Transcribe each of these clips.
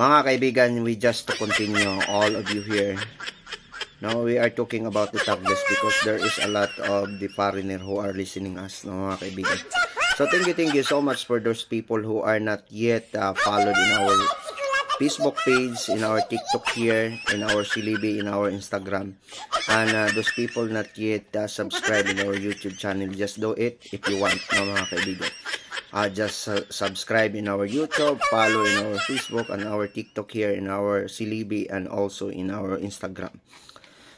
Mga kaibigan, we just to continue all of you here. Now we are talking about the tagless because there is a lot of the foreigner who are listening us, no, mga kaibigan. So thank you, thank you so much for those people who are not yet uh, followed in our Facebook page, in our TikTok here, in our Silibi, in our Instagram. And uh, those people not yet uh, subscribe in our YouTube channel, just do it if you want, no, mga kaibigan. Uh, just uh, subscribe in our YouTube, follow in our Facebook and our TikTok here, in our Silibi, and also in our Instagram.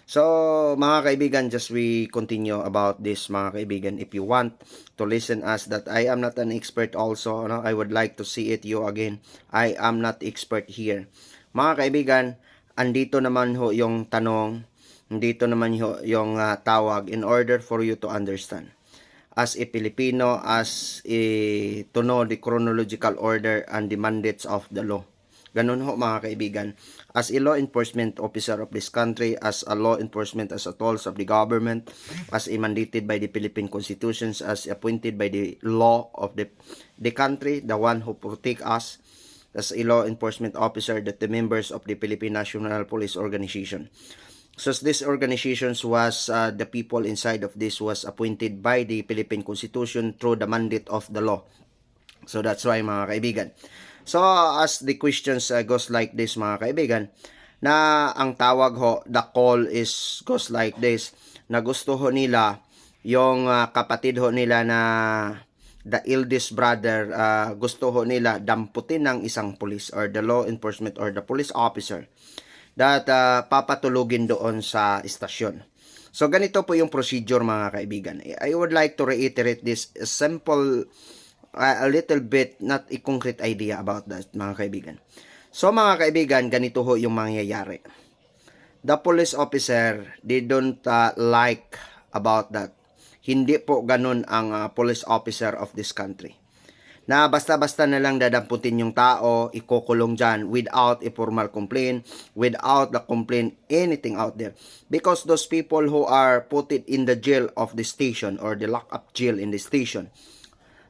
So, mga kaibigan, just we continue about this, mga kaibigan. If you want to listen us that I am not an expert also, no? I would like to see it you again. I am not expert here. Mga kaibigan, andito naman ho yung tanong, andito naman ho yung ah, tawag in order for you to understand. As a Filipino, as a, to know the chronological order and the mandates of the law. Ganun ho mga kaibigan. As a law enforcement officer of this country, as a law enforcement as a tools of the government, as a mandated by the Philippine Constitutions, as appointed by the law of the, the country, the one who protect us, as a law enforcement officer that the members of the Philippine National Police Organization. So this organizations was uh, the people inside of this was appointed by the Philippine Constitution through the mandate of the law. So that's why mga kaibigan. So as the questions uh, goes like this mga kaibigan, na ang tawag ho, the call is goes like this, na gusto ho nila yung uh, kapatid ho nila na the eldest brother uh, gusto ho nila damputin ng isang police or the law enforcement or the police officer that uh, papatulugin doon sa istasyon. So ganito po yung procedure mga kaibigan. I would like to reiterate this simple uh, a little bit not a concrete idea about that mga kaibigan. So mga kaibigan, ganito ho yung mangyayari. The police officer, they don't uh, like about that. Hindi po ganun ang uh, police officer of this country. Na basta-basta na lang dadamputin yung tao, ikukulong dyan without a formal complaint, without the complaint, anything out there. Because those people who are put it in the jail of the station or the lock-up jail in the station,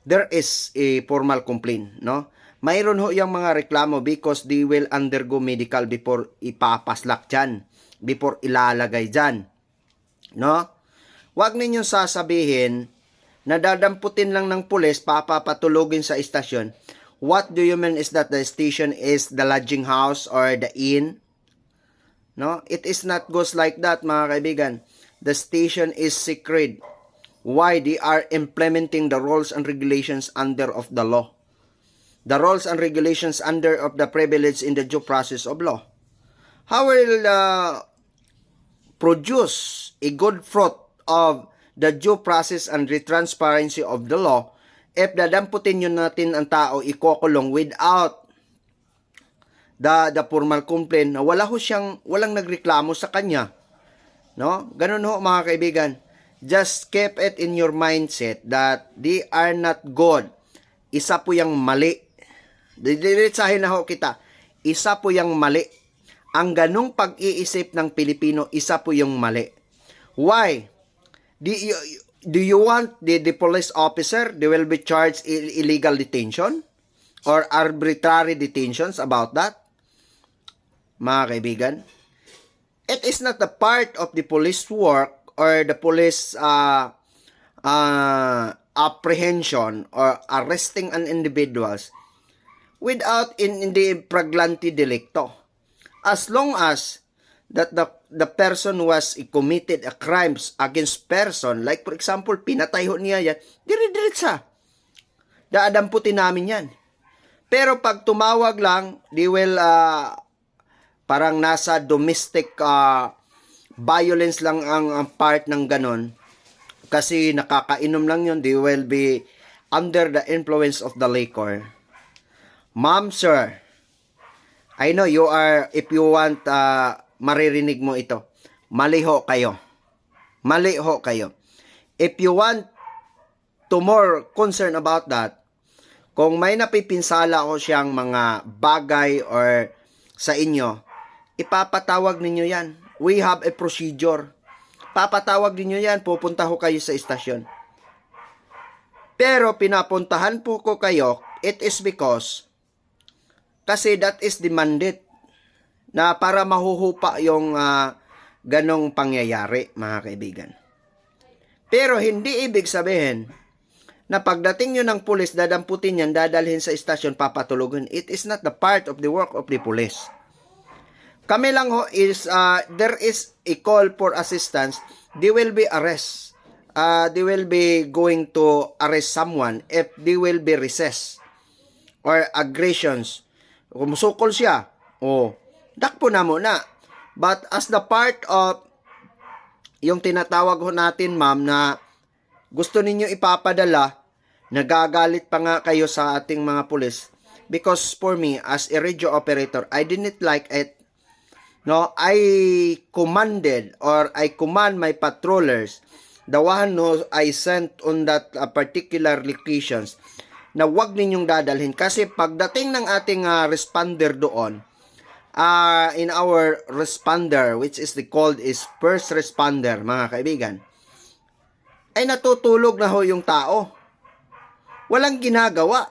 there is a formal complaint, no? Mayroon ho yung mga reklamo because they will undergo medical before ipapaslak dyan, before ilalagay dyan, no? Huwag ninyong sasabihin na dadamputin lang ng pulis, papapatulogin sa istasyon. What do you mean is that the station is the lodging house or the inn? No? It is not goes like that, mga kaibigan. The station is secret why they are implementing the rules and regulations under of the law. The rules and regulations under of the privilege in the due process of law. How will uh, produce a good fruit of the due process and transparency of the law if dadamputin nyo natin ang tao ikokulong without the, the formal complaint na wala ho siyang, walang nagreklamo sa kanya. No? Ganun ho mga kaibigan just keep it in your mindset that they are not good. Isa po yung mali. Didiritsahin na ho kita. Isa po yung mali. Ang ganong pag-iisip ng Pilipino, isa po yung mali. Why? Do you, do you want the, the police officer, they will be charged illegal detention? Or arbitrary detentions about that? Mga kaibigan, it is not a part of the police work or the police uh, uh, apprehension or arresting an individuals without in, in the praglante delicto. As long as that the the person was committed a crimes against person, like for example, pinatay ho niya yan, dire-diretsa. Daadamputin namin yan. Pero pag tumawag lang, they will uh, parang nasa domestic uh, violence lang ang, ang part ng ganon. Kasi nakakainom lang yun, they will be under the influence of the liquor. Ma'am, sir, I know you are, if you want, uh, maririnig mo ito. Mali ho kayo. Mali ho kayo. If you want to more concern about that, kung may napipinsala ko siyang mga bagay or sa inyo, ipapatawag ninyo yan. We have a procedure. Papatawag ninyo yan, pupunta ho kayo sa istasyon. Pero pinapuntahan po ko kayo, it is because Kasi that is demanded na para mahuhupa yung ah, ganong pangyayari, mga kaibigan. Pero hindi ibig sabihin na pagdating nyo ng pulis, dadamputin yan, dadalhin sa istasyon, papatulogin. It is not the part of the work of the police. Kami lang ho is, uh, there is a call for assistance, they will be arrest. Uh, they will be going to arrest someone if they will be recess or aggressions. Kumusukol siya, o dakpo na muna. But as the part of yung tinatawag ho natin, ma'am, na gusto ninyo ipapadala, nagagalit pa nga kayo sa ating mga pulis. Because for me, as a radio operator, I didn't like it. No, I commanded or I command my patrollers, the one who I sent on that uh, particular locations, na wag ninyong dadalhin. Kasi pagdating ng ating uh, responder doon, uh, in our responder, which is the called is first responder, mga kaibigan, ay natutulog na ho yung tao. Walang ginagawa.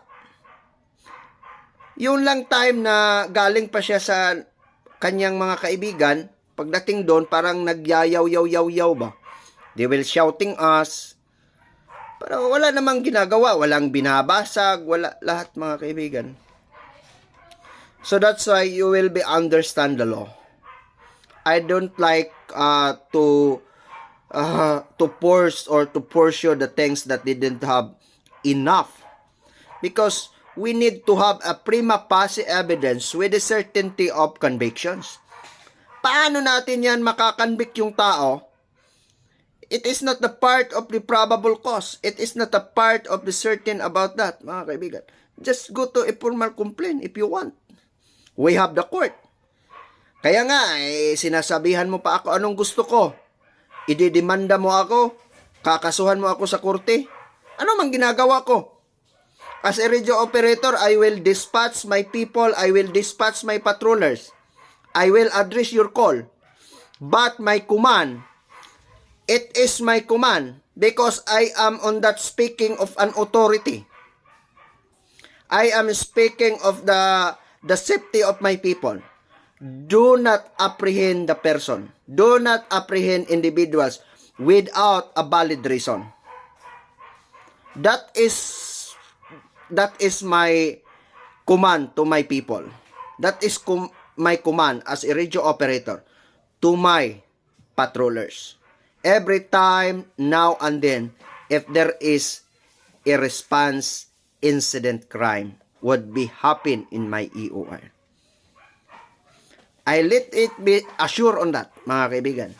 Yun lang time na galing pa siya sa kanyang mga kaibigan, pagdating doon parang nagyayaw-yaw-yaw-yaw ba? They will shouting us. Pero wala namang ginagawa, walang binabasag, wala lahat mga kaibigan. So that's why you will be understand the law. I don't like uh, to uh, to force or to pursue the things that didn't have enough. Because we need to have a prima facie evidence with a certainty of convictions. Paano natin yan makakonvict yung tao? It is not the part of the probable cause. It is not a part of the certain about that, mga kaibigan. Just go to a formal complaint if you want. We have the court. Kaya nga, eh, sinasabihan mo pa ako anong gusto ko. Ididemanda mo ako. Kakasuhan mo ako sa korte. Ano mang ginagawa ko? As a radio operator, I will dispatch my people. I will dispatch my patrollers. I will address your call. But my command, it is my command because I am on that speaking of an authority. I am speaking of the the safety of my people. Do not apprehend the person. Do not apprehend individuals without a valid reason. That is that is my command to my people. That is com- my command as a radio operator to my patrollers. Every time, now and then, if there is a response incident crime would be happen in my EOR. I let it be assured on that, mga kaibigan.